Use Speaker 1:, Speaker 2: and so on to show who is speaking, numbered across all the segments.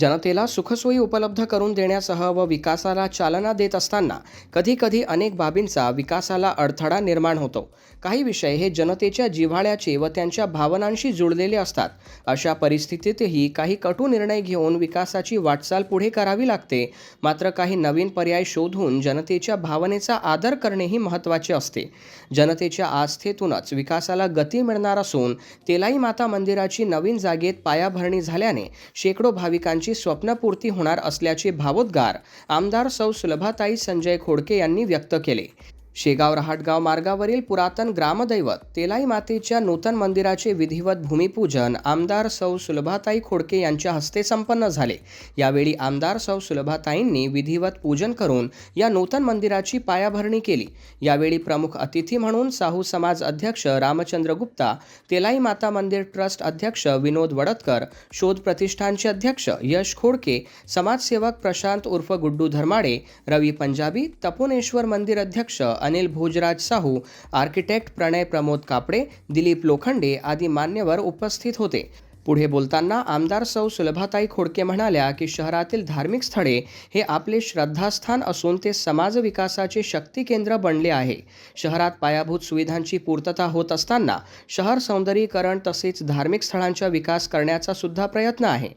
Speaker 1: जनतेला सुखसोयी उपलब्ध करून देण्यासह व विकासाला चालना देत असताना कधीकधी अनेक बाबींचा विकासाला अडथळा निर्माण होतो. काही विषय हे जनतेच्या जिव्हाळ्याचे व त्यांच्या भावनांशी जुळलेले असतात. अशा परिस्थितीतही काही कटू निर्णय घेऊन विकासाची वाटचाल पुढे करावी लागते. मात्र काही नवीन पर्याय शोधून जनतेच्या भावनेचा आदर करणेही महत्त्वाचे असते. जनतेच्या आस्थेतूनच विकासाला गती मिळणार असून तेलाई माता मंदिराची नवीन जागेत पायाभरणी झाल्याने शेकडो भाविकांची स्वप्नपूर्ती होणार असल्याचे भावोद्गार आमदार सौ सुलभाताई संजय खोडके यांनी व्यक्त केले. शेगाव रहाटगाव मार्गावरील पुरातन ग्रामदैवत तेलाई मातेच्या नूतन मंदिराचे विधिवत भूमिपूजन आमदार सौ सुलभाताई खोडके यांच्या हस्ते संपन्न झाले. यावेळी आमदार सौ सुलभाताईंनी विधिवत पूजन करून या नूतन मंदिराची पायाभरणी केली. यावेळी प्रमुख अतिथी म्हणून साहू समाज अध्यक्ष रामचंद्र गुप्ता तेलाई माता मंदिर ट्रस्ट अध्यक्ष विनोद वडतकर शोध प्रतिष्ठानचे अध्यक्ष यश खोडके समाजसेवक प्रशांत उर्फ गुड्डू धर्माडे रवी पंजाबी तपोनेश्वर मंदिर अध्यक्ष अनिल भोजराज साहू आर्किटेक्ट प्रणय प्रमोद कापडे दिलीप लोखंडे आदी मान्यवर उपस्थित होते. पुढे बोलताना आमदार सौ सुलभाताई खोडके म्हणाल्या की शहरातील धार्मिक स्थळे हे आपले श्रद्धास्थान असून ते समाज विकासाचे शक्ती केंद्र बनले आहे. शहरात पायाभूत सुविधांची पूर्तता होत असताना शहर सौंदर्यीकरण तसेच धार्मिक स्थळांचा विकास करण्याचा सुद्धा प्रयत्न आहे.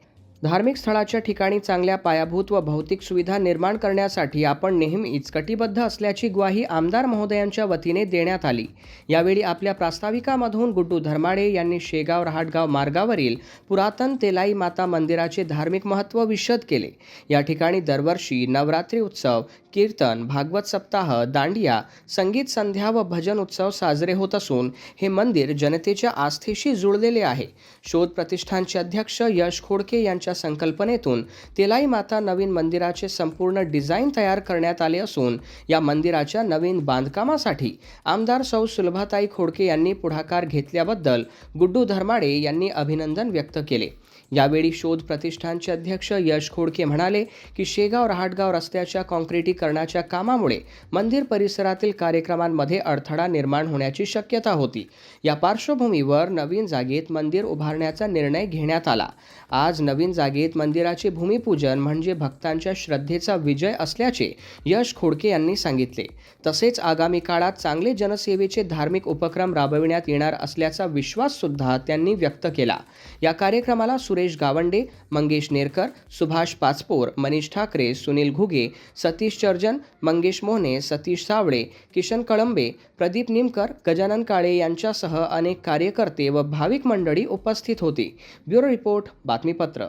Speaker 1: धार्मिक स्थळाच्या ठिकाणी चांगल्या पायाभूत व भौतिक सुविधा निर्माण करण्यासाठी आपण नेहमीच कटिबद्ध असल्याची ग्वाही आमदार महोदयांच्या वतीने देण्यात आली. यावेळी आपल्या प्रास्ताविकामधून गुड्डू धर्माडे यांनी शेगाव रहाटगाव मार्गावरील पुरातन तेलाई माता मंदिराचे धार्मिक महत्त्व विशद केले. या ठिकाणी दरवर्षी नवरात्री उत्सव कीर्तन भागवत सप्ताह दांडिया संगीत संध्या व भजन उत्सव साजरे होत असून हे मंदिर जनतेच्या आस्थेशी जुळलेले आहे. शोध प्रतिष्ठानचे अध्यक्ष यश खोडके यांच्या संकल्पनेतून तेलाई माता नवीन मंदिराचे संपूर्ण डिझाईन तयार करण्यात आले असून या मंदिराच्या नवीन बांधकामासाठी आमदार सौ सुलभाताई खोडके यांनी पुढाकार घेतल्याबद्दल गुड्डू धर्माडे यांनी अभिनंदन व्यक्त केले. यावेळी शोध प्रतिष्ठानचे अध्यक्ष यश खोडके म्हणाले की शेगाव रहाटगाव रस्त्याच्या काँक्रिटीकरणाच्या कामामुळे मंदिर परिसरातील कार्यक्रमांमध्ये अडथळा निर्माण होण्याची शक्यता होती. या पार्श्वभूमीवर नवीन जागेत मंदिर उभारण्याचा निर्णय घेण्यात आला. आज नवीन जागेत मंदिराचे भूमिपूजन म्हणजे भक्तांच्या श्रद्धेचा विजय असल्याचे यश खोडके यांनी सांगितले. तसेच आगामी काळात चांगले जनसेवेचे धार्मिक उपक्रम राबविण्यात येणार असल्याचा विश्वास सुद्धा त्यांनी व्यक्त केला. या कार्यक्रमाला सुरेश गावंडे मंगेश नेरकर सुभाष पाचपोर मनीष ठाकरे सुनील घुगे सतीश चर्जन मंगेश मोहने सतीश सावळे किशन कळंबे प्रदीप निमकर गजानन काळे यांच्यासह अनेक कार्यकर्ते व भाविक मंडळी उपस्थित होती. ब्युरो रिपोर्ट बातमीपत्र.